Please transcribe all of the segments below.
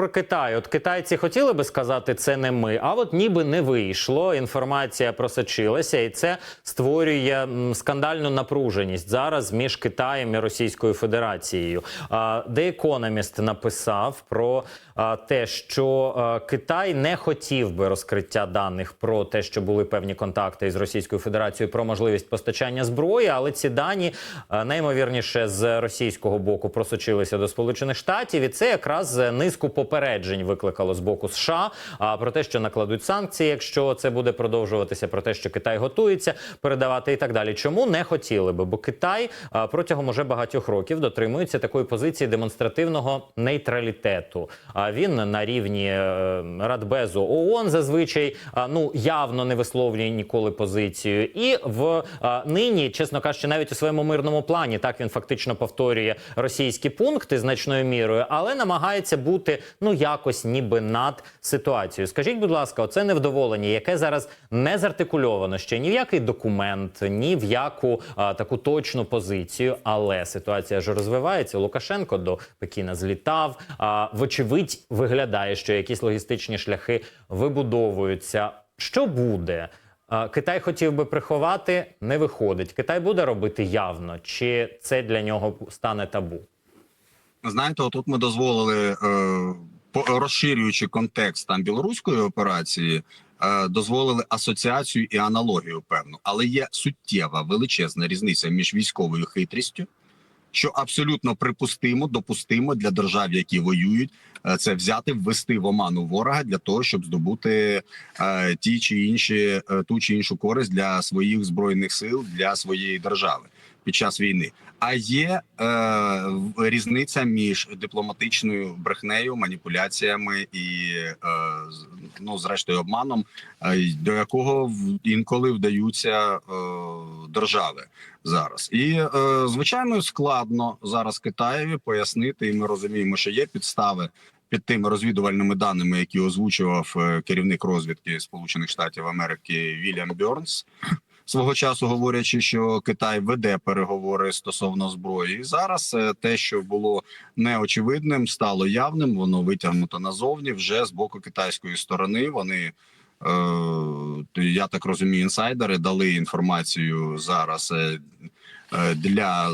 про Китай. От китайці хотіли би сказати, це не ми, а от ніби не вийшло. Інформація просочилася, і це створює скандальну напруженість зараз між Китаєм і Російською Федерацією. The Economist написав про те, що Китай не хотів би розкриття даних про те, що були певні контакти із Російською Федерацією про можливість постачання зброї, але ці дані наймовірніше з російського боку просочилися до Сполучених Штатів, і це якраз низку попереджень викликало з боку США а, про те, що накладуть санкції, якщо це буде продовжуватися, про те, що Китай готується передавати і так далі. Чому не хотіли би? Бо Китай протягом уже багатьох років дотримується такої позиції демонстративного нейтралітету. А він на рівні е, Радбезу ООН зазвичай ну явно не висловлює ніколи позицію. І в нині, чесно кажучи, навіть у своєму мирному плані так він фактично повторює російські пункти значною мірою, але намагається бути ну якось ніби над ситуацією. Скажіть, будь ласка, оце невдоволення, яке зараз не зартикульовано ще ні в який документ, ні в яку а, таку точну позицію. Але ситуація ж розвивається. Лукашенко до Пекіна злітав. А, вочевидь, виглядає, що якісь логістичні шляхи вибудовуються. Що буде? Китай хотів би приховати, не виходить. Китай буде робити явно, чи це для нього стане табу? Знаєте, отут ми дозволили, е, розширюючи контекст там білоруської операції, е, дозволили асоціацію і аналогію певну, але є суттєва величезна різниця між військовою хитрістю, що абсолютно припустимо, допустимо для держав, які воюють, е, це взяти, ввести в оману ворога для того, щоб здобути ті чи інші ту чи іншу користь для своїх збройних сил для своєї держави під час війни. А є е, різниця між дипломатичною брехнею, маніпуляціями і е, ну, зрештою, обманом, е, до якого інколи вдаються е, держави зараз. І е, звичайно складно зараз Китаєві пояснити, і ми розуміємо, що є підстави. Під тими розвідувальними даними, які озвучував е, керівник розвідки Сполучених Штатів Америки Вільям Бьорнс, свого часу говорячи, що Китай веде переговори стосовно зброї. І зараз е, те, що було неочевидним, стало явним. Воно витягнуто назовні вже з боку китайської сторони. Вони е, я так розумію, інсайдери дали інформацію зараз. е, Для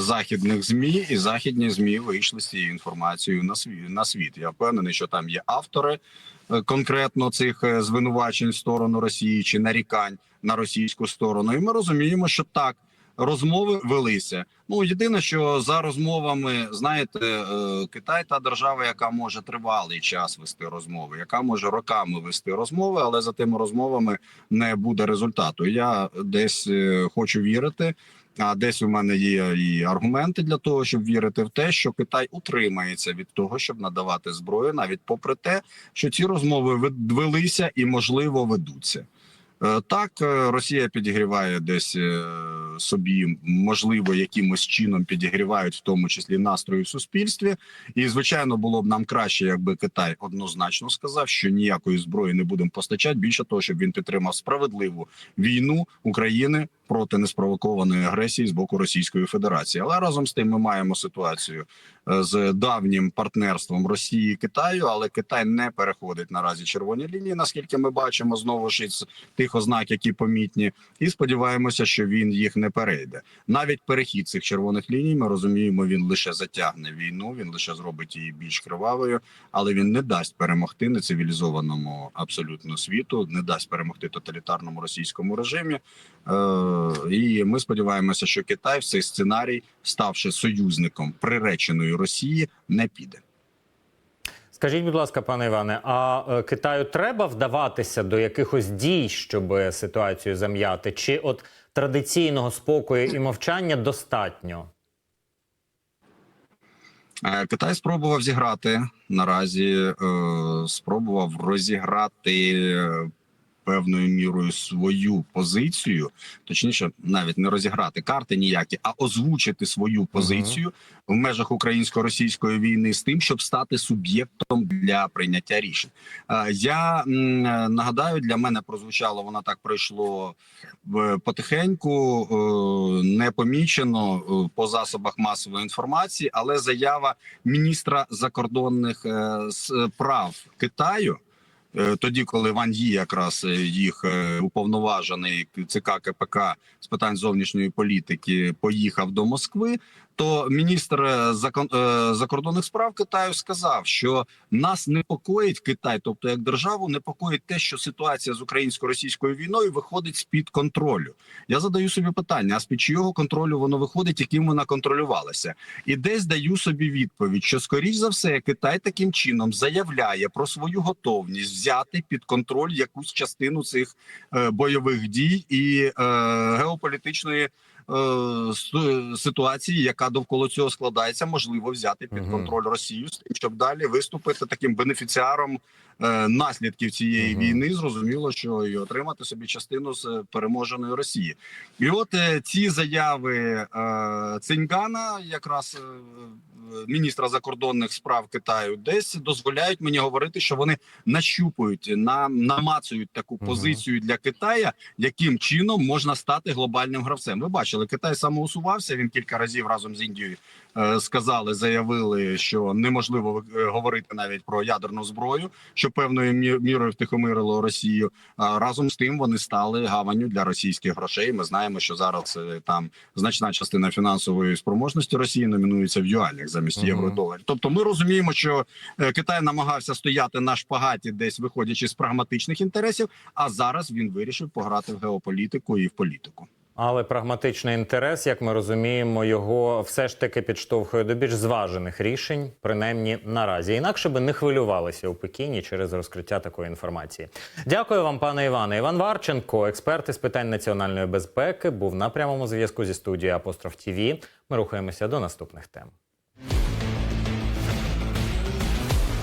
західних змі і західні змі вийшли з цією інформацією на світ на світ. Я впевнений, що там є автори конкретно цих звинувачень в сторону Росії чи нарікань на російську сторону. І ми розуміємо, що так розмови велися. Ну єдине, що за розмовами, знаєте, е, Китай та держава, яка може тривалий час вести розмови, яка може роками вести розмови, але за тими розмовами не буде результату. Я десь е, хочу вірити. А десь у мене є і аргументи для того, щоб вірити в те, що Китай утримається від того, щоб надавати зброю, навіть попри те, що ці розмови велися і можливо ведуться. Е, Так, е, Росія підігріває десь е, собі, можливо, якимось чином підігрівають, в тому числі настрої в суспільстві. І звичайно, було б нам краще, якби Китай однозначно сказав, що ніякої зброї не будемо постачати. Більше того, щоб він підтримав справедливу війну України проти неспровокованої агресії з боку Російської Федерації. Але разом з тим ми маємо ситуацію е, з давнім партнерством Росії і Китаю, але Китай не переходить наразі червоні лінії, наскільки ми бачимо знову ж із тих ознак, які помітні, і сподіваємося, що він їх не перейде. Навіть перехід цих червоних ліній, ми розуміємо, він лише затягне війну, він лише зробить її більш кривавою, але він не дасть перемогти нецивілізованому абсолютно світу, не дасть перемогти тоталітарному російському режимі. І ми сподіваємося, що Китай в цей сценарій, ставши союзником приреченої Росії, не піде. Скажіть, будь ласка, пане Іване, а е, Китаю треба вдаватися до якихось дій, щоб ситуацію зам'яти? Чи от традиційного спокою і мовчання достатньо? Е, Китай спробував зіграти наразі, е, спробував розіграти певною мірою свою позицію, точніше, навіть не розіграти карти ніякі, а озвучити свою позицію в межах українсько-російської війни з тим, щоб стати суб'єктом для прийняття рішень. Е, Я е, нагадаю, для мене прозвучало воно так пройшло потихеньку, е, непомічено е, по засобах масової інформації, але заява міністра закордонних е, справ Китаю. Е, Тоді, коли Ван Ї якраз е, їх е, уповноважений ЦК КПК з питань зовнішньої політики поїхав до Москви, то міністр е, закон- е, закордонних справ Китаю сказав, що нас непокоїть Китай, тобто як державу, непокоїть те, що ситуація з українсько-російською війною виходить з під контролю. Я задаю собі питання: а з під чийого контролю воно виходить, яким вона контролювалася? І десь даю собі відповідь, що скоріш за все Китай таким чином заявляє про свою готовність взяти під контроль якусь частину цих е, бойових дій і е, геополітичної. Е, с- Ситуації, яка довкола цього складається, можливо взяти під контроль Росію, щоб далі виступити таким бенефіціаром е, наслідків цієї війни. Зрозуміло, що і отримати собі частину з е, переможеної Росії. І от е, ці заяви е, Циньгана, якраз е, е, міністра закордонних справ Китаю, десь дозволяють мені говорити, що вони нащупують, нам намацують таку позицію для Китая, яким чином можна стати глобальним гравцем. Ви бачили, Китай самоусувався. Він кілька разів разом з Індією е, сказали, заявили, що неможливо е, говорити навіть про ядерну зброю, що певною мірою втихомирило Росію. А разом з тим вони стали гаванню для російських грошей. Ми знаємо, що зараз е, там значна частина фінансової спроможності Росії номінується в юанях замість Мгм. євро і доларів. Тобто, ми розуміємо, що е, Китай намагався стояти на шпагаті, десь виходячи з прагматичних інтересів. А зараз він вирішив пограти в геополітику і в політику. Але прагматичний інтерес, як ми розуміємо, його все ж таки підштовхує до більш зважених рішень, принаймні наразі. Інакше би не хвилювалися у Пекіні через розкриття такої інформації. Дякую вам, пане Іване. Іван Варченко, експерт із питань національної безпеки, був на прямому зв'язку зі студією Апостроф ТІВІ. Ми рухаємося до наступних тем.